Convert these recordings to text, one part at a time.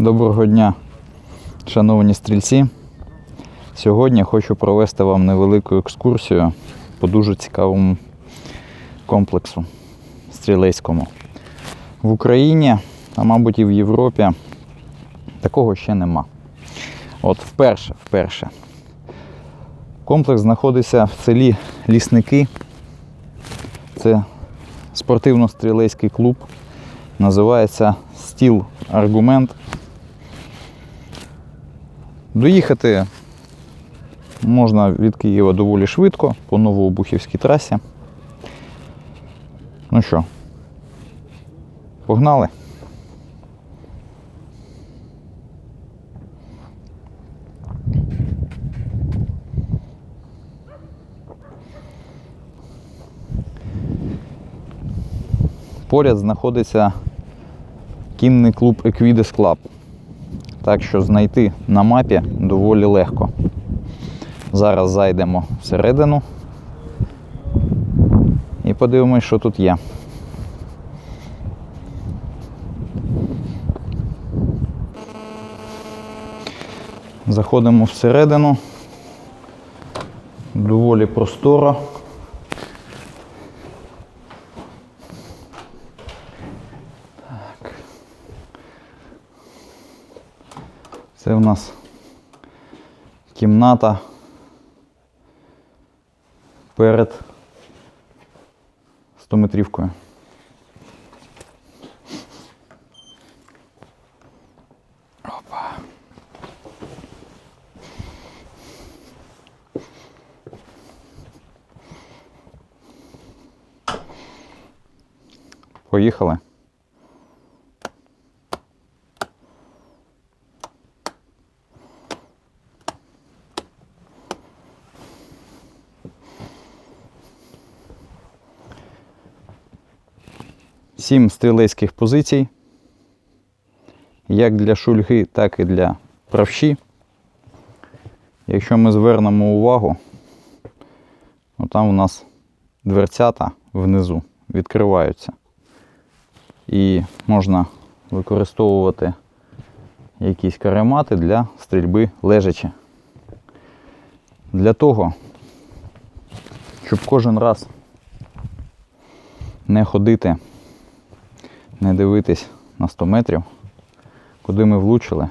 Доброго дня, шановні стрільці. Сьогодні хочу провести вам невелику екскурсію по дуже цікавому комплексу стрілецькому. В Україні, а мабуть і в Європі, такого ще нема. От вперше, вперше. Комплекс знаходиться в селі Лісники. Це спортивно-стрілецький клуб. Називається Стіл Аргумент. Доїхати можна від Києва доволі швидко по Новообухівській трасі. Ну що, погнали? Поряд знаходиться кінний клуб Equides Club. Так що знайти на мапі доволі легко. Зараз зайдемо всередину і подивимось, що тут є. Заходимо всередину. Доволі просторо. Це у нас кімната перед 100-метрівкою. Опа. Поїхали. Сім стрілецьких позицій, як для шульги, так і для правші. Якщо ми звернемо увагу, ну там у нас дверцята внизу відкриваються. І можна використовувати якісь каремати для стрільби лежачи. Для того, щоб кожен раз не ходити не дивитись на 100 метрів, куди ми влучили,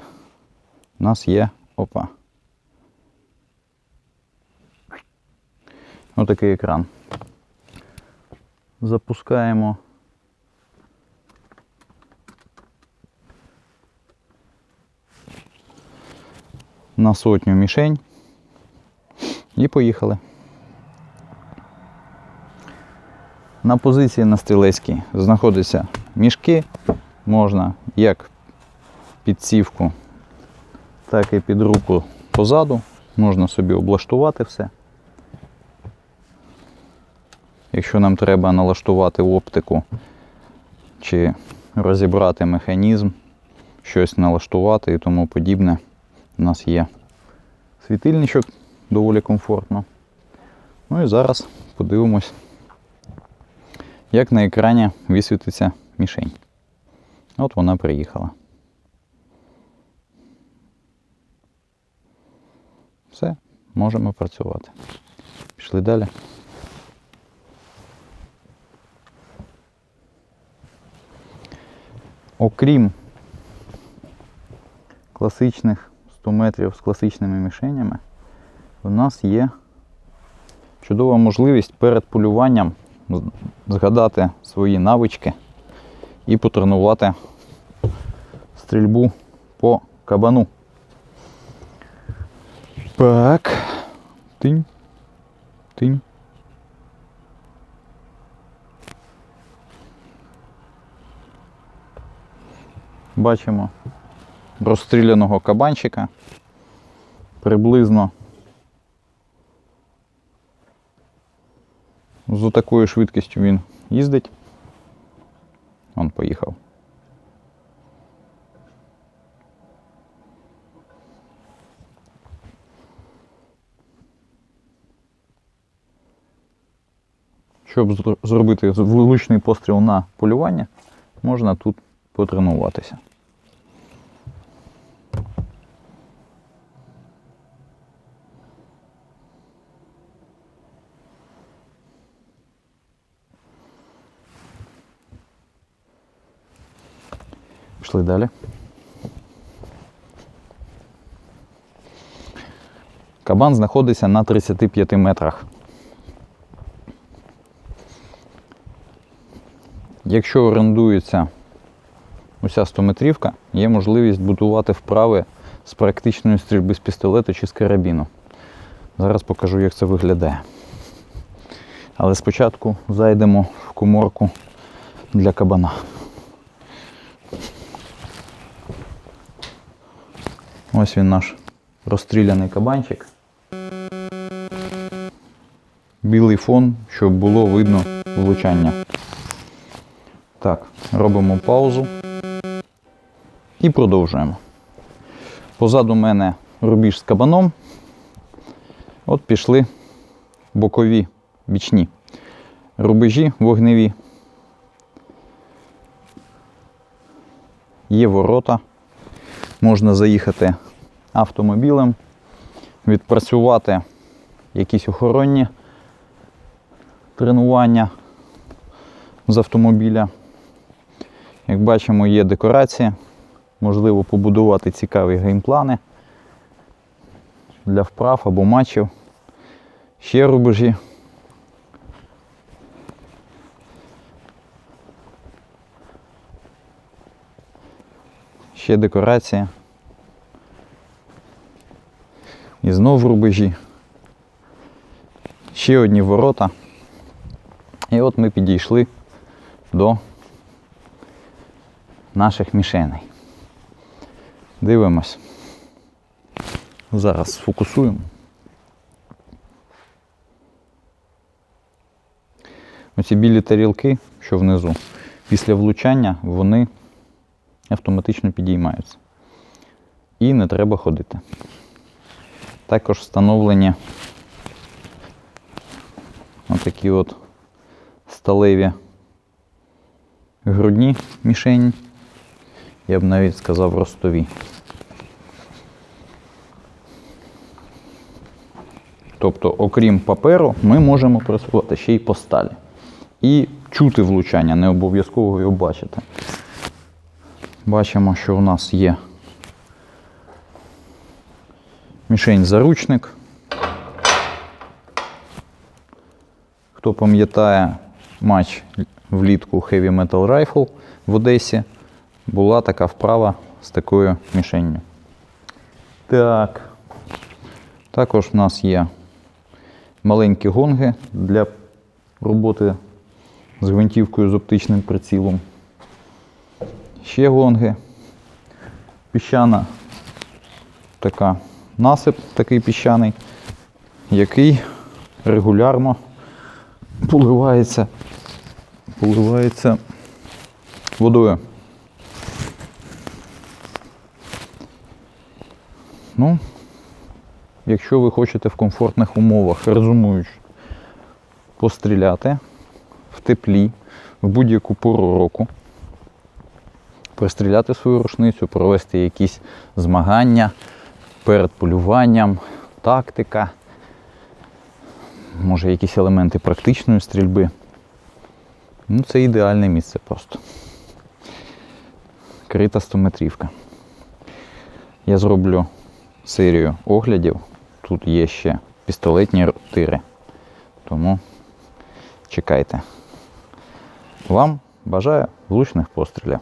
у нас є опа. Отакий екран. Запускаємо. На сотню мішень і поїхали. На позиції на стрілецькій знаходяться мішки. Можна як під цівку, так і під руку позаду. Можна собі облаштувати все. Якщо нам треба налаштувати оптику чи розібрати механізм, щось налаштувати і тому подібне, у нас є світильничок доволі комфортно. Ну і зараз подивимось як на екрані висвітиться мішень. От вона приїхала. Все, можемо працювати. Пішли далі. Окрім класичних 100 метрів з класичними мішенями, у нас є чудова можливість перед полюванням згадати свої навички і потренувати стрільбу по кабану. Так. Тинь. Тинь. Бачимо розстріляного кабанчика приблизно з такою швидкістю він їздить. Он поїхав. Щоб зробити влучний постріл на полювання, можна тут потренуватися. Пішли далі. Кабан знаходиться на 35 метрах. Якщо орендується уся 100-метрівка, є можливість будувати вправи з практичної стрільби з пістолету чи з карабіну. Зараз покажу, як це виглядає. Але спочатку зайдемо в коморку для кабана. Ось він наш розстріляний кабанчик. Білий фон, щоб було видно влучання. Так, робимо паузу і продовжуємо. Позаду мене рубіж з кабаном. От пішли бокові бічні рубежі вогневі. Є ворота. Можна заїхати автомобілем, відпрацювати якісь охоронні тренування з автомобіля. Як бачимо, є декорації, можливо побудувати цікаві геймплани для вправ або матчів. Ще рубежі. Ще декорація. І знов рубежі. Ще одні ворота. І от ми підійшли до наших мішеней. Дивимось. Зараз сфокусуємо. Оці білі тарілки, що внизу, після влучання вони автоматично підіймаються. І не треба ходити. Також встановлені отакі от сталеві грудні мішені. Я б навіть сказав ростові. Тобто, окрім паперу, ми можемо працювати ще й по сталі. І чути влучання, не обов'язково його бачити. Бачимо, що у нас є мішень заручник. Хто пам'ятає матч влітку Heavy Metal Rifle в Одесі, була така вправа з такою мішенню. Так. Також в нас є маленькі гонги для роботи з гвинтівкою з оптичним прицілом. Ще гонги. Піщана така насип, такий піщаний, який регулярно поливається, поливається водою. Ну, якщо ви хочете в комфортних умовах, резумуючи, постріляти в теплі в будь-яку пору року, пристріляти свою рушницю, провести якісь змагання перед полюванням, тактика, може якісь елементи практичної стрільби. Ну, це ідеальне місце просто. Крита 100-метрівка. Я зроблю серію оглядів. Тут є ще пістолетні тири. Тому чекайте. Вам бажаю влучних пострілів.